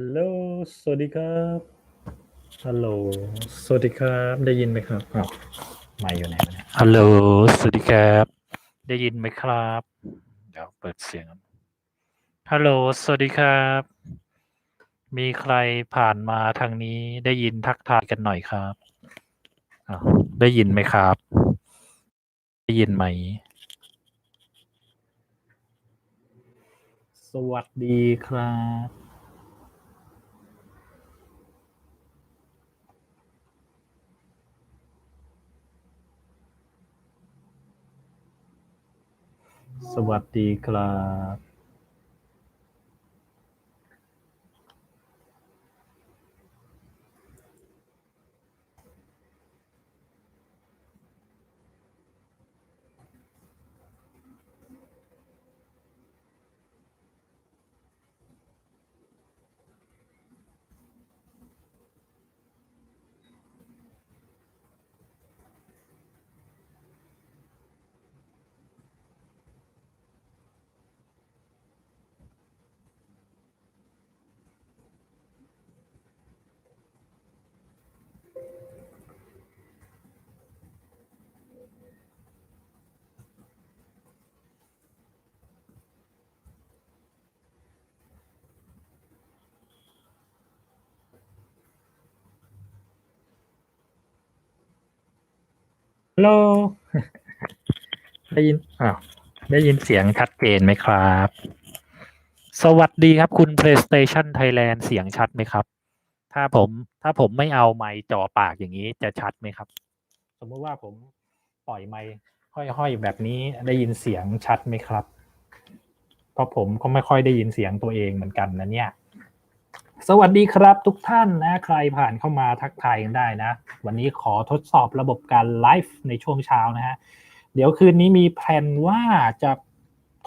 ฮัลโหล สวัสดีครับ ฮัลโหล สวัสดีครับ ได้ยินไหมครับอ้าวไม่อยู่ไหนวะเนี่ยฮัลโหล สวัสดีครับ ได้ยินไหมครับ เดี๋ยวเปิดเสียงก่อนฮัลโหล สวัสดีครับ มีใครผ่านมาทางนี้ได้ยินทักทายกันหน่อยครับอ้าวได้ยินไหมครับ ได้ยินไหม สวัสดีครับ สวัสดีครับ โหลได้ยินอ้าวได้ยินเสียงชัดเจนไหมครับ สวัสดีครับคุณ PlayStation Thailand เสียงชัดไหมครับ ถ้าผม ถ้าผมไม่เอาไมค์จ่อปากอย่างนี้จะชัดไหมครับ สมมติว่าผมปล่อยไมค์ห้อยๆแบบนี้ได้ยินเสียงชัดไหมครับ เพราะผมก็ไม่ค่อยได้ยินเสียงตัวเองเหมือนกันนะเนี่ย สวัสดีครับทุกท่านนะใครผ่านเข้ามาทักทายกันได้นะ วันนี้ขอทดสอบระบบการไลฟ์ในช่วงเช้านะฮะเดี๋ยวคืนนี้มีแผนว่าจะ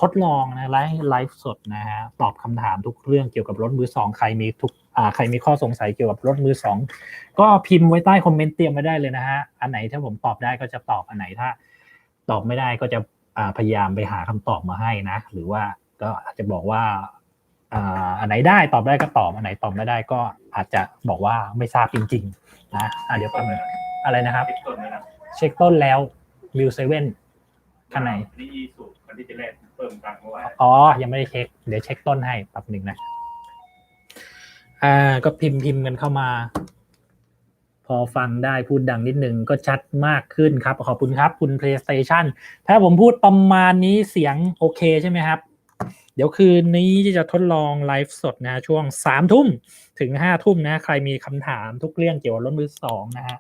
ทดลองนะไลฟ์ไลฟ์สดนะฮะตอบคำถามทุกเรื่องเกี่ยวกับรถมือสองใครมีทุกอ่าใครมีข้อสงสัยเกี่ยวกับรถมือสองก็พิมพ์ไว้ใต้คอมเมนต์เตรียมไว้ได้เลยนะฮะอันไหนถ้าผมตอบได้ก็จะตอบอันไหนถ้า ตอบไม่ได้ก็จะพยายามไปหาคำตอบมาให้นะ หรือว่าก็อาจจะบอกว่า อ่าอันไหนได้ตอบได้ก็ตอบอันไหนตอบไม่ได้ก็อาจจะบอกว่าไม่ทราบจริงๆนะอะเดี๋ยวแป๊บนึงอะไรนะครับติดต้นไหมครับเช็คต้นแล้วมิวเซเว่นข้างในนี่อีสูตรคันที่จะแรกเพิ่มตังค์เมื่อวานอ๋อ ยังไม่ได้เช็ค เดี๋ยวเช็คต้นให้แป๊บหนึ่งนะ อ่า ก็พิมพ์พิมพ์กันเข้ามา พอฟังได้พูดดังนิดนึงก็ชัดมากขึ้นครับ ขอบคุณครับ คุณ PlayStation ถ้าผมพูดประมาณนี้เสียงโอเคใช่ไหมครับเดี๋ยวคืนนี้จะทดลองไลฟ์สดนะช่วงสามทุ่มถึงห้าทุ่มนะใครมีคำถามทุกเรื่องเกี่ยวกับรถมือสองนะฮะ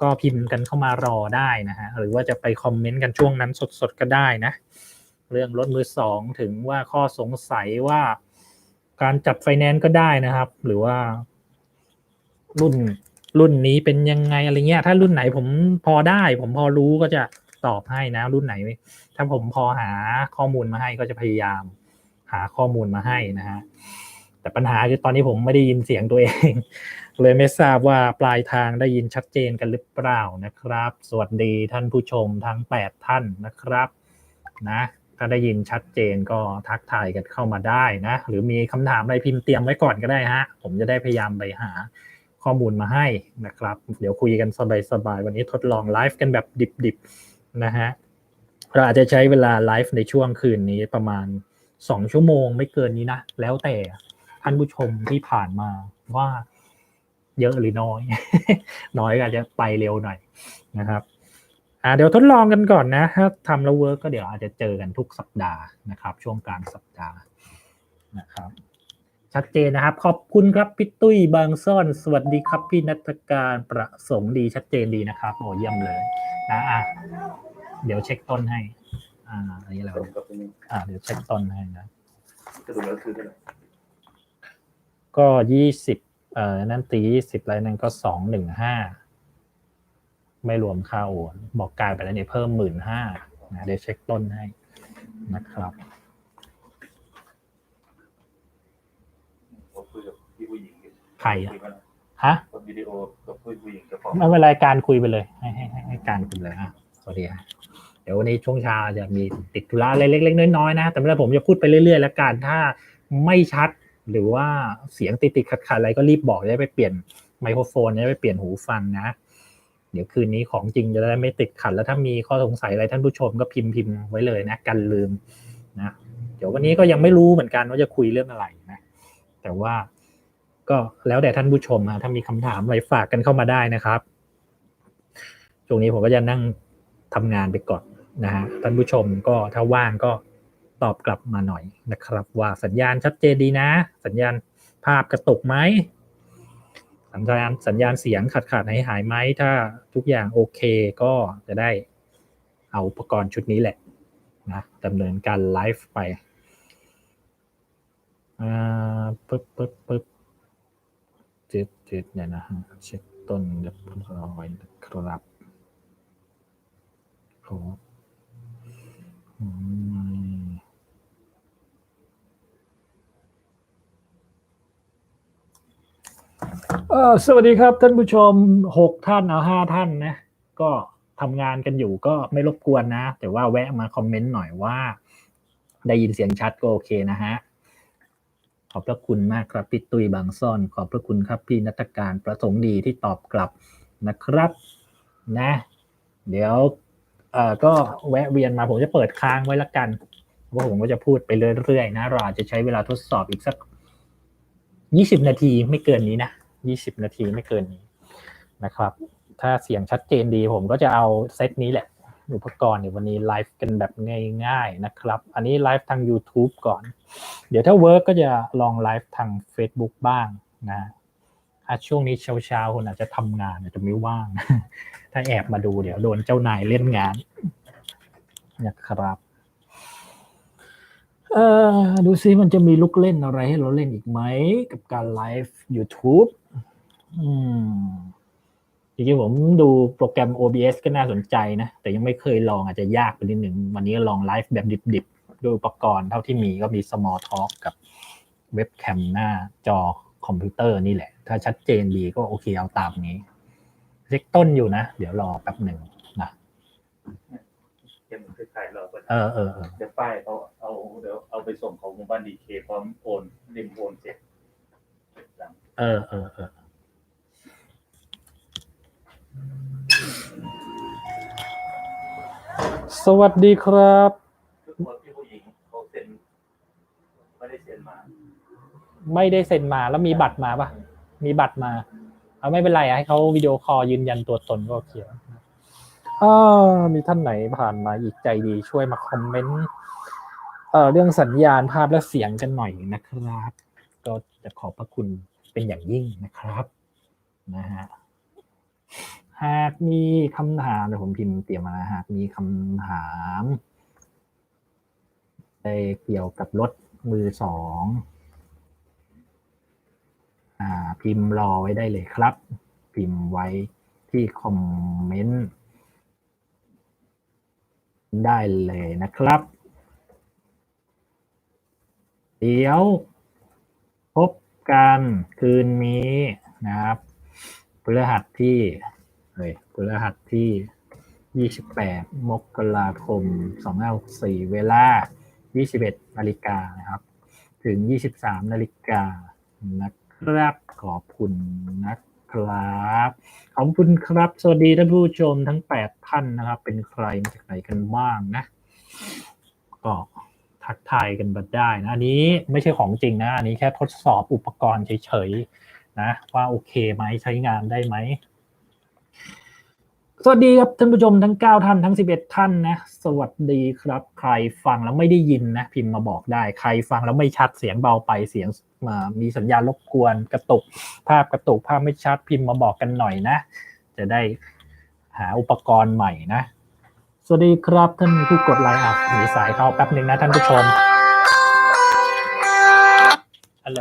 ก็พิมพ์กันเข้ามารอได้นะฮะหรือว่าจะไปคอมเมนต์กันช่วงนั้นสดๆก็ได้นะ เรื่องรถมือสองถึงว่าข้อสงสัยว่าการจัดไฟแนนซ์ก็ได้นะครับ หรือว่า รุ่นรุ่นนี้เป็นยังไงอะไรเงี้ย ถ้ารุ่นไหนผมพอได้ ผมพอรู้ก็จะตอบให้นะ รุ่นไหน ถ้าผมพอหาข้อมูลมาให้ก็จะพยายาม หาข้อมูลมาให้นะฮะแต่ปัญหาคือตอนนี้ผมไม่ได้ยินเสียงตัวเอง เลยไม่ทราบว่าปลายทางได้ยินชัดเจนกันหรือเปล่านะครับ สวัสดีท่านผู้ชมทั้ง 8 ท่านนะครับนะถ้าได้ยินชัดเจนก็ทักทายกันเข้ามาได้นะ หรือมีคำถามอะไรพิมพ์เตรียมไว้ก่อนก็ได้ฮะ ผมจะได้พยายามไปหาข้อมูลมาให้นะครับ เดี๋ยวคุยกันสบายๆวันนี้ทดลองไลฟ์กันแบบดิบๆนะฮะเราอาจจะใช้เวลาไลฟ์ในช่วงคืนนี้ประมาณ 2ชั่วโมงไม่เกินนี้นะ แล้วแต่ท่านผู้ชมที่ผ่านมาว่าเยอะหรือน้อย น้อยก็อาจจะไปเร็วหน่อยนะครับอ่าเดี๋ยวทดลองกันก่อนนะ ถ้าทำแล้วเวิร์กก็เดี๋ยวอาจจะเจอกันทุกสัปดาห์นะครับ ช่วงกลางสัปดาห์นะครับ ชัดเจนนะครับ ขอบคุณครับพี่ตุ้ยบางซ่อน สวัสดีครับพี่นัทการประสงค์ดีชัดเจนดีนะครับโอ้เยี่ยมเลยนะอะเดี๋ยวเช็คต้นให้ อ่าอันนี้เราก็เป็นอ่าเดี๋ยวเช็คต้นให้นะกระดูกแล้วคือเท่าไหร่ก็ยี่สิบเอ่อนั่นตียี่สิบแล้วนั่นก็สองหนึ่งห้าไม่รวมค่าโอนบอกกลายไปแล้วเนี่ยเพิ่มหมื่นห้านะเดี๋ยวเช็คต้นให้นะครับผมคุยกับพี่ผู้หญิงใครอะคุยมาแล้วฮะกดวิดีโอกับผู้ผู้หญิงเจะฟ้าของไม่เป็นไรการคุยไปเลย ให้ให้ให้ให้การคุยเลยอะสวัสดีฮะเดี๋ยววันนี้ช่วงเช้าจะมีติดธุระอะไรเล็กๆน้อยๆนะ แต่ไม่เป็นไรผมจะพูดไปเรื่อยๆแล้วกัน ถ้าไม่ชัดหรือว่าเสียงติดติดขัดๆอะไรก็รีบบอกจะได้ไปเปลี่ยนไมโครโฟนจะได้ไปเปลี่ยนหูฟังนะ เดี๋ยวคืนนี้ของจริงจะได้ไม่ติดขัด แล้วถ้ามีข้อสงสัยอะไรท่านผู้ชมก็พิมพ์พิมพ์ไว้เลยนะ กันลืมนะ เดี๋ยววันนี้ก็ยังไม่รู้เหมือนกันว่าจะคุยเรื่องอะไรนะ แต่ว่าก็แล้วแต่ท่านผู้ชมนะถ้ามีคำถามอะไรฝากกันเข้ามาได้นะครับ ช่วงนี้ผมก็จะนั่งทำงานไปก่อน นะฮะท่านผู้ชมก็ถ้าว่างก็ตอบกลับมาหน่อยนะครับ ว่าสัญญาณชัดเจนดีนะ สัญญาณภาพกระตุกไหมสัญญาณสัญญาณเสียงขาดขาดหายหายไหมถ้าทุกอย่างโอเคก็จะได้เอาอุปกรณ์ชุดนี้แหละนะดำเนินการไลฟ์ไปอ่าปึ๊บปึ๊บปึ๊บจิตจิตเนี่ยนะฮะเช็คต้นเรียบร้อยครับโอ้ เออสวัสดีครับท่านผู้ชมหกท่านเอาห้าท่านนะ ก็ทำงานกันอยู่ก็ไม่รบกวนนะ แต่ว่าแวะมาคอมเมนต์หน่อยว่า ได้ยินเสียงชัดก็โอเคนะฮะ ขอบพระคุณมากครับพี่ตุยบางซ่อน ขอบพระคุณครับพี่นัทการประสงค์ดีที่ตอบกลับนะครับ นะ เดี๋ยว เอ่อก็แวะเวียนมาผมจะเปิดค้างไว้ละกันว่าผมก็จะพูดไปเรื่อยๆนะเราอาจจะใช้เวลาทดสอบอีกสักยี่สิบนาทีไม่เกินนี้นะยี่สิบนาทีไม่เกินนี้นะครับ ถ้าเสียงชัดเจนดีผมก็จะเอาเซตนี้แหละ อุปกรณ์เดี๋ยววันนี้ไลฟ์กันแบบง่ายๆนะครับ อันนี้ไลฟ์ทาง YouTube ก่อน เดี๋ยวถ้าเวิร์กก็จะลองไลฟ์ทาง Facebook บ้างนะ ช่วงนี้เช้าๆคนอาจจะทำงานอาจจะไม่ว่าง ถ้าแอบมาดูเดี๋ยวโดนเจ้านายเล่นงานนะครับ เอ่อดูซิมันจะมีลูกเล่นอะไรให้เราเล่นอีกไหม กับการไลฟ์ YouTube อืมจริงๆผมดูโปรแกรม OBS ก็น่าสนใจนะ แต่ยังไม่เคยลองอาจจะยากไปนิดหนึ่ง วันนี้ลองไลฟ์แบบดิบๆด้วยอุปกรณ์เท่าที่มีก็มี Small Talk กับเว็บแคมหน้าจอคอมพิวเตอร์นี่แหละ ถ้าชัดเจนดีก็โอเคเอาตามนี้เช็คต้นอยู่นะ เดี๋ยวรอแป๊บหนึ่งนะเกมคือขายเราก็เออเออเออเดี๋ยวป้ายเขาเอาเดี๋ยวเอาไปส่งของหมู่บ้านดีเคพร้อมโอนริมโอนเสร็จหลังเออเออเออสวัสดีครับคือคนที่ผู้หญิงเขาเซ็นไม่ได้เซ็นมา ไม่ได้เซ็นมาแล้วมีบัตรมาปะ มีบัตรมา เอาไม่เป็นไรให้เขาวิดีโอคอลยืนยันตัวตนก็โอเคแล้วอ่ามีท่านไหนผ่านมาอีกใจดีช่วยมาคอมเมนต์เอ่อเรื่องสัญญาณภาพและเสียงกันหน่อยนะครับ ก็จะขอบพระคุณเป็นอย่างยิ่งนะครับนะฮะหากมีคำถามเดี๋ยวผมพิมพ์เตรียมมาหากมีคำถามเกี่ยวกับรถมือสอง พิมพ์รอไว้ได้เลยครับ พิมพ์ไว้ที่คอมเมนต์ได้เลยนะครับ เดี๋ยวพบกันคืนนี้นะครับพฤหัสที่เฮ้ยพฤหัสที่ 28 มกราคม 2564 เวลา 21 นาฬิกานะครับ ถึง 23 นาฬิกานะ ครับขอบคุณนะครับ ขอบคุณครับ สวัสดีท่านผู้ชมทั้งแปดท่านนะครับ เป็นใครมาจากไหนกันบ้างนะ ก็ทักทายกันบัดได้นะอันนี้ไม่ใช่ของจริงนะอันนี้แค่ทดสอบอุปกรณ์เฉยๆนะ ว่าโอเคไหมใช้งานได้ไหม สวัสดีครับท่านผู้ชมทั้ง 9 ท่านทั้ง 11 ท่านนะ สวัสดีครับ ใครฟังแล้วไม่ได้ยินนะ พิมพ์มาบอกได้ ใครฟังแล้วไม่ชัดเสียงเบาไปเสียงมามีสัญญาณรบกวนกระตุก ภาพกระตุกภาพไม่ชัดพิมพ์มาบอกกันหน่อยนะ จะได้หาอุปกรณ์ใหม่นะ สวัสดีครับท่านผู้กดไลน์อะมีสายเข้าแป๊บหนึ่งนะท่านผู้ชมฮัลโหล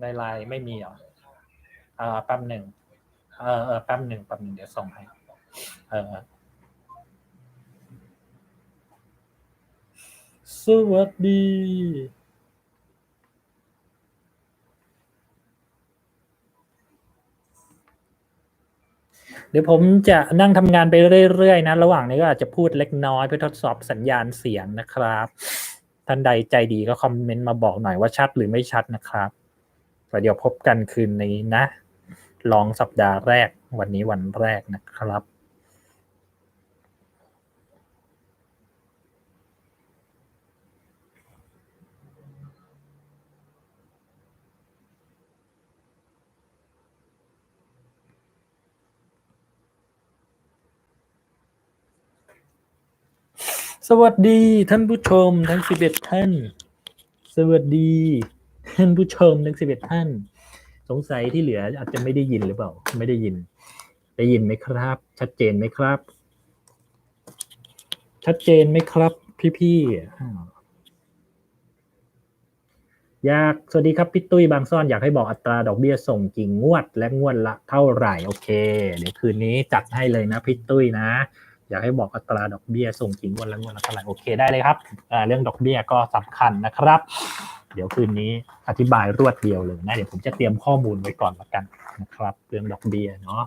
ในไลน์ไม่มีเหรออ่าแป๊บหนึ่งเออเออแป๊บหนึ่งแป๊บหนึ่งเดี๋ยวส่งให้ เออ สวัสดีเดี๋ยวผมจะนั่งทำงานไปเรื่อยๆนะ ระหว่างนี้ก็อาจจะพูดเล็กน้อยเพื่อทดสอบสัญญาณเสียงนะครับ ท่านใดใจดีก็คอมเมนต์มาบอกหน่อยว่าชัดหรือไม่ชัดนะครับ แล้วเดี๋ยวพบกันคืนนี้นะ ลองสัปดาห์แรกวันนี้วันแรกนะครับสวัสดีท่านผู้ชมทั้งสิบเอ็ดท่าน สวัสดี ท่านผู้ชมทั้งสิบเอ็ดท่าน สงสัยที่เหลืออาจจะไม่ได้ยินหรือเปล่า ไม่ได้ยิน ได้ยินไหมครับ ชัดเจนไหมครับ ชัดเจนไหมครับ พี่ๆอ้าวอยากสวัสดีครับพี่ตุ้ยบางซ่อนอยากให้บอกอัตราดอกเบี้ยส่งกี่งวด และงวดละเท่าไหร่โอเค เดี๋ยวคืนนี้จัดให้เลยนะพี่ตุ้ยนะ อยากให้บอกอัตราดอกเบี้ยส่งกี่งวดและงวดละเท่าไหร่โอเคได้เลยครับเรื่องดอกเบี้ยก็สำคัญนะครับ เดี๋ยวคืนนี้อธิบายรวดเดียวเลยนะ เดี๋ยวผมจะเตรียมข้อมูลไว้ก่อนละกันนะครับ เรื่องดอกเบี้ยเนาะ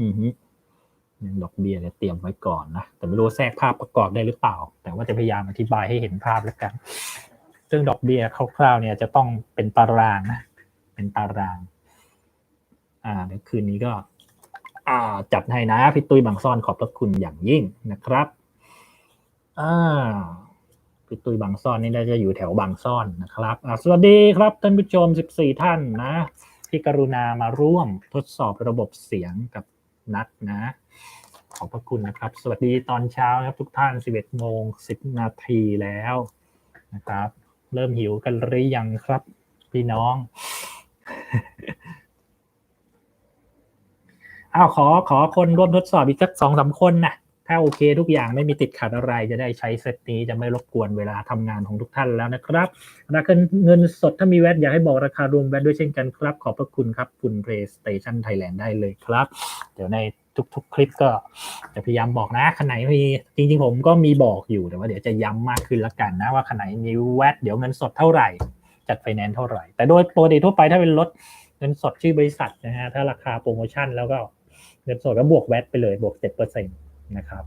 อือฮึเรื่องดอกเบี้ยเนี่ยเตรียมไว้ก่อนนะ แต่ไม่รู้แทรกภาพประกอบได้หรือเปล่า แต่ว่าจะพยายามอธิบายให้เห็นภาพแล้วกันซึ่งดอกเบี้ยคร่าวๆเนี่ยจะต้องเป็นตารางนะ เป็นตาราง อ่าเดี๋ยวคืนนี้ก็ อ่า จัดให้นะพี่ตุ้ยบางซ่อนขอบพระคุณอย่างยิ่งนะครับ อ่า พี่ตุ้ยบางซ่อนนี่น่าจะอยู่แถวบางซ่อนนะครับสวัสดีครับท่านผู้ชม 14 ท่านนะที่กรุณามาร่วมทดสอบระบบเสียงกับนัดนะ ขอบพระคุณนะครับ สวัสดีตอนเช้าครับทุกท่าน 11โมง10 นาทีแล้วนะครับ เริ่มหิวกันหรือยังครับ พี่น้องอ้าวขอขอคนร่วมทดสอบอีกสักสองสามคนนะ ถ้าโอเคทุกอย่างไม่มีติดขัดอะไรจะได้ใช้เซตนี้จะไม่รบกวนเวลาทำงานของทุกท่านแล้วนะครับราคาเงินสดถ้ามีแวดอยากให้บอกราคารวมแวดด้วยเช่นกันครับ ขอบพระคุณครับ คุณ PlayStation Thailand ได้เลยครับ เดี๋ยวในทุกๆ คลิปก็จะพยายามบอกนะคันไหนมีจริงๆ ผมก็มีบอกอยู่แต่ว่าเดี๋ยวจะย้ำมากขึ้นละกันนะว่าคันไหนมีแวดเดี๋ยวเงินสดเท่าไหร่ จัดไฟแนนซ์เท่าไหร่ แต่โดยปกติทั่วไปถ้าเป็นรถเงินสดชื่อบริษัทนะฮะถ้าราคาโปรโมชั่นแล้วก็เงินสดก็บวกแวดไปเลยบวกเจ็ดเปอร์เซ็นต์ นะครับ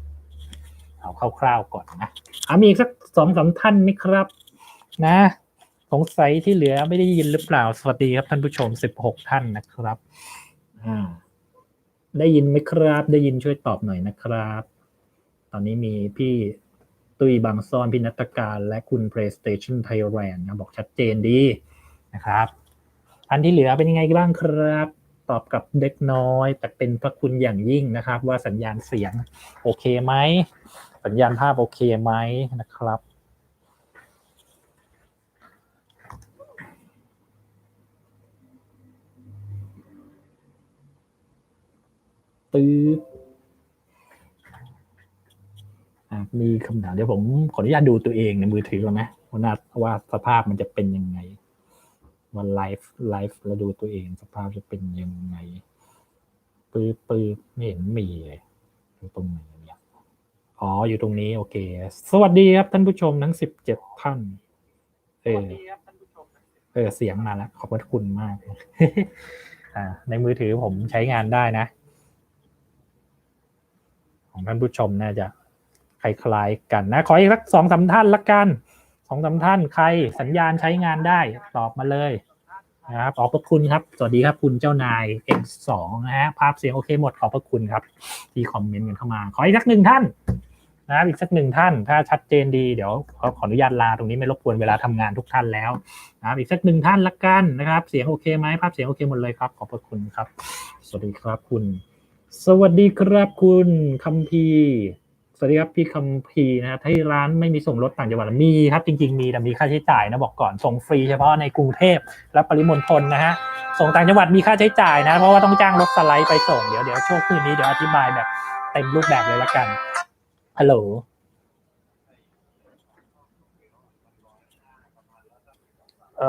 เอาคร่าวๆก่อนนะอะมีอีกสักสองสามท่านไหมครับ นะ สงสัยที่เหลือไม่ได้ยินหรือเปล่า สวัสดีครับท่านผู้ชมสิบหกท่านนะครับอ่าได้ยินไหมครับ ได้ยินช่วยตอบหน่อยนะครับ ตอนนี้มีพี่ตุยบางซ่อนพี่นัตการและคุณ PlayStation Thailand นะบอกชัดเจนดีนะครับ อันที่เหลือเป็นยังไงบ้างครับ ตอบกับเด็กน้อย แต่เป็นพระคุณอย่างยิ่งนะครับ ว่าสัญญาณเสียงโอเคไหมสัญญาณภาพโอเคไหมนะครับตื้อมีคำถามเดี๋ยวผมขออนุญาตดูตัวเองในมือถือก่อนนะว่าว่าสภาพมันจะเป็นยังไง วันไลฟ์ไลฟ์แล้วดูตัวเองสภาพจะเป็นยังไงปื้อปื้อไม่เห็นมีเลยอยู่ตรงไหนเนี่ยอ๋ออยู่ตรงนี้ โอเค สวัสดีครับท่านผู้ชมทั้งสิบเจ็ดท่านเออเออเสียงมาแล้วขอบพระคุณมากอ่าในมือถือผมใช้งานได้นะ ของท่านผู้ชมน่าจะคล้ายๆกันนะ ขออีกสักสองสามท่านละกัน สองสาท่านใครสัญญาณใช้งานได้ตอบมาเลยนะครับขอบพระคุณครับ สวัสดีครับคุณเจ้านาย X2 นะฮะภาพเสียงโอเคหมดขอบพระคุณครับ ที่คอมเมนต์กันเข้ามา ขออีกสักหนึ่งท่านนะครับอีกสักหนึ่งท่าน ถ้าชัดเจนดีเดี๋ยวขอขออนุญาตลาตรงนี้ไม่รบกวนเวลาทำงานทุกท่านแล้วนะครับอีกสักหนึ่งท่านละกันนะครับ เสียงโอเคไหมภาพเสียงโอเคหมดเลยครับ ขอบพระคุณครับ สวัสดีครับคุณ สวัสดีครับคุณคัมพี สวัสดีครับพี่คัมพีนะครับที่ร้านไม่มีส่งรถต่างจังหวัดมีครับจริง ๆ มีแต่มีค่าใช้จ่ายนะบอกก่อนส่งฟรีเฉพาะในกรุงเทพและปริมณฑลนะฮะส่งต่างจังหวัดมีค่าใช้จ่ายนะ เพราะว่าต้องจ้างรถสไลด์ไปส่งเดี๋ยวเดี๋ยวช่วงคืนนี้เดี๋ยวอธิบายแบบเต็มรูปแบบเลยละกันฮัลโหล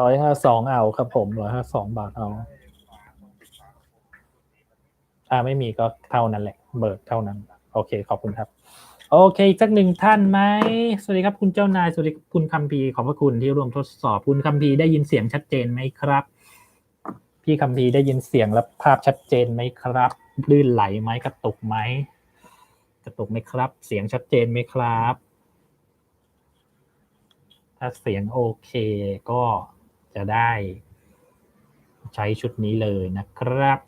ร้อยห้าสองเอาครับผมร้อยห้าสองบาทเอาอ่าไม่มีก็เท่านั้นแหละ เบิกเท่านั้น โอเค ขอบคุณครับ โอเคสักหนึ่งท่านไหมสวัสดีครับคุณเจ้านายสวัสดีคุณคัมพีขอบพระคุณที่ร่วมทดสอบคุณคัมพีได้ยินเสียงชัดเจนไหมครับ พี่คัมพีได้ยินเสียงและภาพชัดเจนไหมครับลื่นไหลไหมกระตุกไหมกระตุกไหมครับ เสียงชัดเจนไหมครับ ถ้าเสียงโอเคก็จะได้ใช้ชุดนี้เลยนะครับ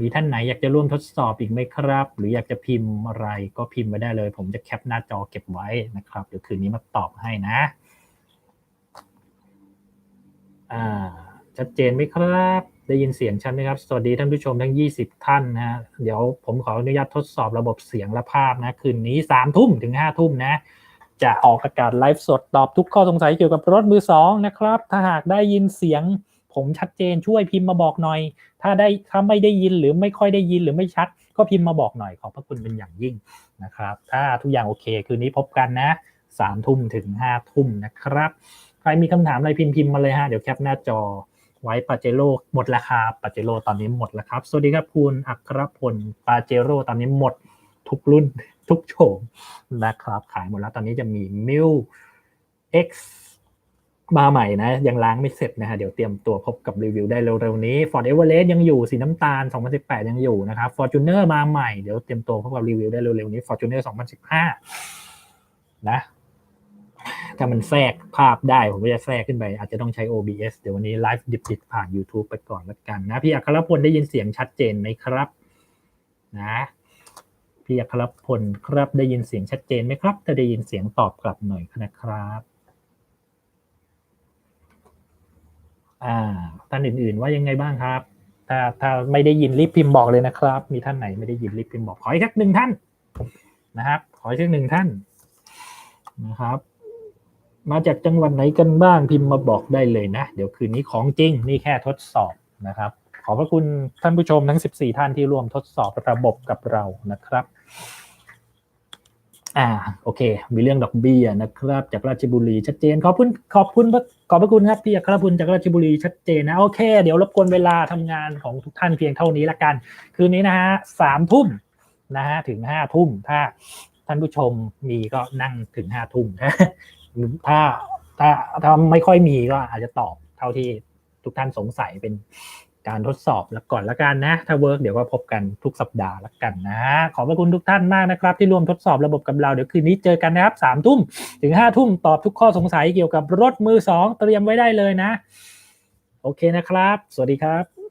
มีท่านไหนอยากจะร่วมทดสอบอีกไหมครับ หรืออยากจะพิมพ์อะไรก็พิมพ์ไว้ได้เลย ผมจะแคปหน้าจอเก็บไว้นะครับเดี๋ยวคืนนี้มาตอบให้นะอ่าชัดเจนไหมครับ ได้ยินเสียงชัดไหมครับ สวัสดีท่านผู้ชมทั้ง 20 ท่านนะฮะเดี๋ยวผมขออนุญาตทดสอบระบบเสียงและภาพนะ คืนนี้3ทุ่มถึง5ทุ่มนะจะออกอากาศไลฟ์สดตอบทุกข้อสงสัยเกี่ยวกับรถมือสองนะครับ ถ้าหากได้ยินเสียง ผมชัดเจนช่วยพิมพ์มาบอกหน่อย ถ้าได้ถ้าไม่ได้ยินหรือไม่ค่อยได้ยินหรือไม่ชัด ก็พิมพ์มาบอกหน่อยขอบพระคุณเป็นอย่างยิ่งนะครับ ถ้าทุกอย่างโอเค คืนนี้พบกันนะสามทุ่มถึงห้าทุ่มนะครับ ใครมีคำถามอะไรพิมพ์พิมพ์มาเลยฮะเดี๋ยวแคปหน้าจอไว้ปาเจโร่หมดราคาปาเจโร่ตอนนี้หมดแล้วครับ สวัสดีครับคุณอัครพลปาเจโร่ตอนนี้หมดทุกรุ่นทุกโฉมนะครับ ขายหมดแล้วตอนนี้จะมีมิว X มาใหม่นะ ยังล้างไม่เสร็จนะฮะเดี๋ยวเตรียมตัวพบกับรีวิวได้เร็วๆนี้ Ford Everest ยังอยู่สีน้ำตาล 2018 ยังอยู่นะครับ Fortuner มาใหม่เดี๋ยวเตรียมตัวพบกับรีวิวได้เร็วๆนี้ Fortuner 2015 นะถ้ามันแทรกภาพได้ ผมก็จะแทรกขึ้นไป อาจจะต้องใช้ OBS เดี๋ยววันนี้ไลฟ์ดิบๆผ่าน YouTube ไปก่อนละกันนะ พี่อัครพลได้ยินเสียงชัดเจนไหมครับ นะพี่อัครพลครับได้ยินเสียงชัดเจนไหมครับ ถ้าได้ยินเสียงตอบกลับหน่อยนะครับ อ่า ท่านอื่น ๆ ว่ายังไงบ้างครับ ถ้าถ้าไม่ได้ยินรีบพิมพ์บอกเลยนะครับ มีท่านไหนไม่ได้ยินรีบพิมพ์บอกขออีกสักหนึ่งท่านนะครับ ขออีกสักหนึ่งท่านนะครับ มาจากจังหวัดไหนกันบ้างพิมพ์มาบอกได้เลยนะ เดี๋ยวคืนนี้ของจริงนี่แค่ทดสอบนะครับ ขอบพระคุณท่านผู้ชมทั้ง 14 ท่านที่ร่วมทดสอบระบบกับเรานะครับ อ่าโอเค มีเรื่องดอกเบี้ยนะครับ จากราชบุรีชัดเจน ขอบคุณขอบคุณขอบพระคุณครับพี่อัครพุลจากราชบุรีชัดเจนนะโอเค เดี๋ยวรบกวนเวลาทำงานของทุกท่านเพียงเท่านี้ละกัน คืนนี้นะฮะสามทุ่มนะฮะถึงห้าทุ่มถ้าท่านผู้ชมมีก็นั่งถึงห้าทุ่มถ้าถ้าถ้าไม่ค่อยมีก็อาจจะตอบเท่าที่ทุกท่านสงสัยเป็น การทดสอบแล้วก่อนละกันนะ ถ้าเวิร์กเดี๋ยวก็พบกันทุกสัปดาห์ละกันนะ ขอบพระคุณทุกท่านมากนะครับ ที่ร่วมทดสอบระบบกับเรา เดี๋ยวคืนนี้เจอกันนะครับสามทุ่มถึงห้าทุ่มตอบทุกข้อสงสัยเกี่ยวกับรถมือสองเตรียมไว้ได้เลยนะ โอเคนะครับ สวัสดีครับ